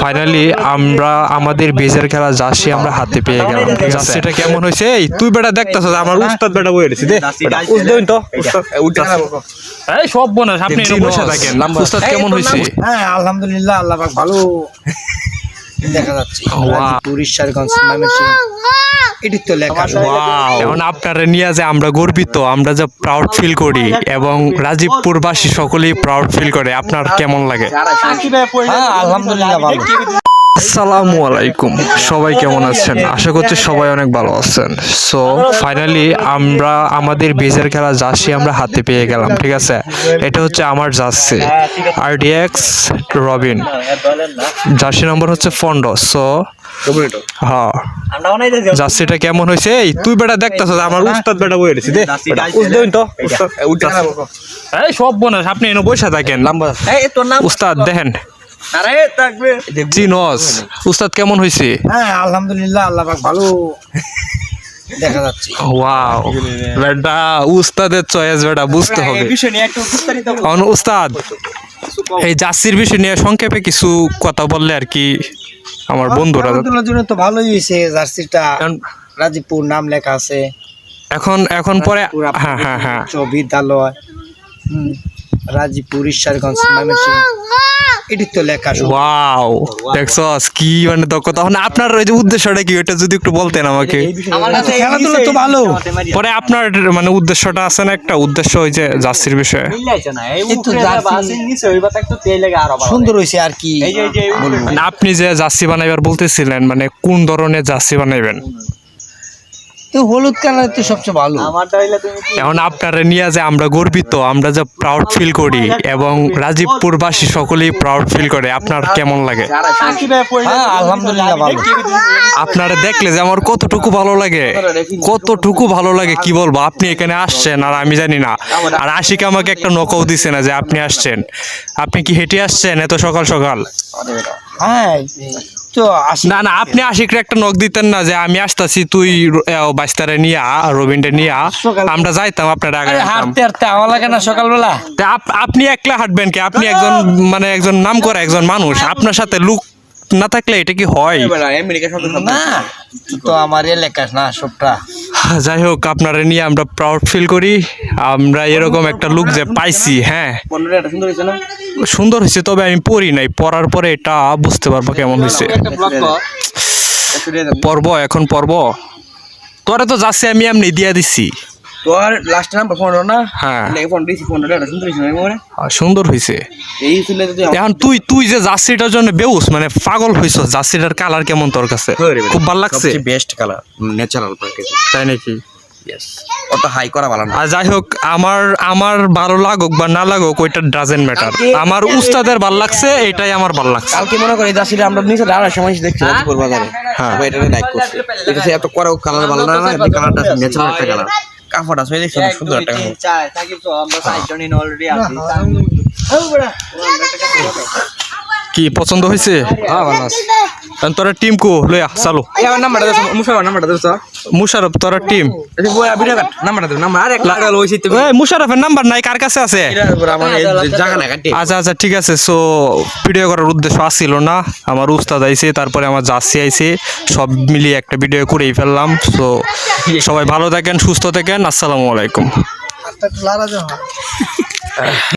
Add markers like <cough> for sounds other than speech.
Finally আমরা আমাদের বেজের খেলা জার্সি আমরা হাতে পেয়ে গেলাম জার্সিটা কেমন হয়েছে? এই তুই বেটা দেখতেছ আমার উস্তাদ বেটা বই রেছি দে উস্তাদ উস দেন তো উস্তাদ এই সব বোনাস আপনি বসে থাকেন উস্তাদ কেমন হয়েছে? হ্যাঁ আলহামদুলিল্লাহ আল্লাহ পাক ভালো। <laughs> দেখা যাচ্ছে। Wow. উড়িষ্যারগঞ্জ ময়মনসিংহ। এটি তো লেখা এখন আপনারা নিয়ে যে আমরা গর্বিত আমরা যে প্রাউড ফিল করি এবং রাজীবপুরবাসী সকলেই প্রাউড ফিল করে। আপনার কেমন লাগে? হ্যাঁ আলহামদুলিল্লাহ ভালো। আসসালামু আলাইকুম। সবাই কেমন আছেন? আশা করছি সবাই অনেক ভালো আছেন। সো ফাইনালি আমরা আমাদের বেজের খেলা জার্সি আমরা হাতে পেয়ে গেলাম ঠিক আছে? এটা হচ্ছে আমার jersey RDX Robin. Jersey number হচ্ছে ফন্ডো সো হ্যাঁ। জার্সিটা কেমন হয়েছে? এই তুই বেটা দেখতেছ আমার উস্তাদ বই রেছি সব বোনাস আপনি এনে বসে থাকেন উস্তাদ দেখেন। উস্তাদ কেমন হয়েছে? হ্যাঁ আলহামদুলিল্লাহ আল্লাহ পাক ভালো। দেখা যাচ্ছে। ওয়াও বেটা উস্তাদের চয়েস বেটা বুঝতে হবে। এখন উস্তাদ এই জার্সির বিষয় নিয়ে সংক্ষেপে কিছু কথা বললে আর কি আমার বন্ধুরা জন্য তো ভালোই হয়েছে জার্সিটা। রাজীবপুর নাম লেখা আছে। এখন এখন পরে হ্যাঁ হ্যাঁ হ্যাঁ। বিদ্যালয়। হুম, রাজীবপুর ঈশ্বরগঞ্জ ময়মনসিংহ এটি তো লেখা ওয়াও দেখছস কি মানে দক্ষতা। এখন আপনার ওই যে উদ্দেশ্যটা কি ওটা যদি একটু বলতেন আমাকে। খেলাধুলা তো ভালো। পরে আপনার মানে উদ্দেশ্যটা আছে না একটা? উদ্দেশ্য ওই যে জার্সির বিষয়ে। সুন্দর হয়েছে আর কি মানে আপনি যে জার্সি বানাইবার বলতেছিলেন মানে কোন ধরনের জার্সি বানাইবেন? তো হলুদ কালার তো সবচেয়ে ভালো। এখন আপনারা নিয়ে যে আমরা গর্বিত আমরা যে প্রাউড ফিল করি এবং রাজীবপুরবাসী সকলেই প্রাউড ফিল করে আপনার কেমন লাগে? হ্যাঁ আলহামদুলিল্লাহ ভালো। আপনারা দেখলে যে আমার কতটুকু ভালো লাগে কতটুকু ভালো লাগে কি বলব? আপনি এখানে আসছেন আর আমি জানি না। আর আশিক আমাকে একটা নকও দিছে না যে আপনি আসছেন। আপনি কি হেঁটে আসছেন এত সকাল সকাল? হ্যাঁ তো না না আপনি আশিকরে একটা নক দিতেন না যে আমি আসতাছি তুই বাইস্তারে নিয়া রবিনটা নিয়া আমরা যাইতাম আপনার আগে হাঁটতে হাঁটতে আমার লাগে না সকালবেলা। আপনি একলা হাঁটবেন কি? আপনি একজন মানে একজন নাম করা একজন মানুষ আপনার সাথে লুক না থাকলে এটা কি হয়? না তো আমার এলাকা না সবটা। যাই হোক, আপনারা নিয়ে আমরা প্রাউড ফিল করি। আমরা এরকম একটা লুক যে পাইছি হ্যাঁ। সুন্দর হয়েছে, তবে আমি পড়ি নাই। পড়ার পরে এটা বুঝতে পারব কেমন হয়েছে। পর্ব, এখন পর্ব। তোরে তো যাচ্ছে, আমি এমনি দিয়া দিছি। তোর লাস্ট নাম্বার ফোন না? হ্যাঁ। ফোন দিছি ফোন সুন্দর হইছে না মনে? আর সুন্দর হয়েছে। এই ছিল এখন তুই তুই যে জার্সিটার জন্য বেউস মানে পাগল হইছ জার্সিটার কালার কেমন তোর কাছে? খুব ভালো লাগছে? বেস্ট কালার ন্যাচারাল প্যাকেজ তাই নাকি? ইয়েস হাই করা ভালো না। আর যাই হোক আমার আমার ভালো লাগুক বা না লাগুক ওইটা ডাজেন্ট ম্যাটার আমার উস্তাদের ভালো লাগছে এটাই আমার ভালো লাগছে। কালকে মনে করি দাসিরে আমরা নিচে সময় দেখছি হ্যাঁ। এটা লাইক করছে। এটা এত কালার ভালো না না কালারটা ন্যাচারাল একটা কালার কাপড় আছে দেখছ সুন্দর একটা কি পছন্দ হয়েছে? হ্যাঁ ভালো আছে। তোরা টিম কো? চালো। আমার নাম্বারটা দাও মুশারফ নাম্বারটা দাও মুশারফ তোরা টিম ভিডিও কাট নাম্বারটা দাও নাম্বার। আরে লাগা লইছি তুমি। এই মুশারফের নাম্বার নাই কার কাছে আছে? এটা আমার এই জায়গা না কাটি আচ্ছা আচ্ছা ঠিক আছে সো ভিডিও করার উদ্দেশ্য আসছিল না। আমার উস্তাদ আইছে তারপরে আমার জার্সি আইছে সব মিলিয়ে একটা ভিডিও করেই ফেললাম। সো সবাই ভালো থাকেন সুস্থ থাকেন আসসালামু আলাইকুম। <laughs>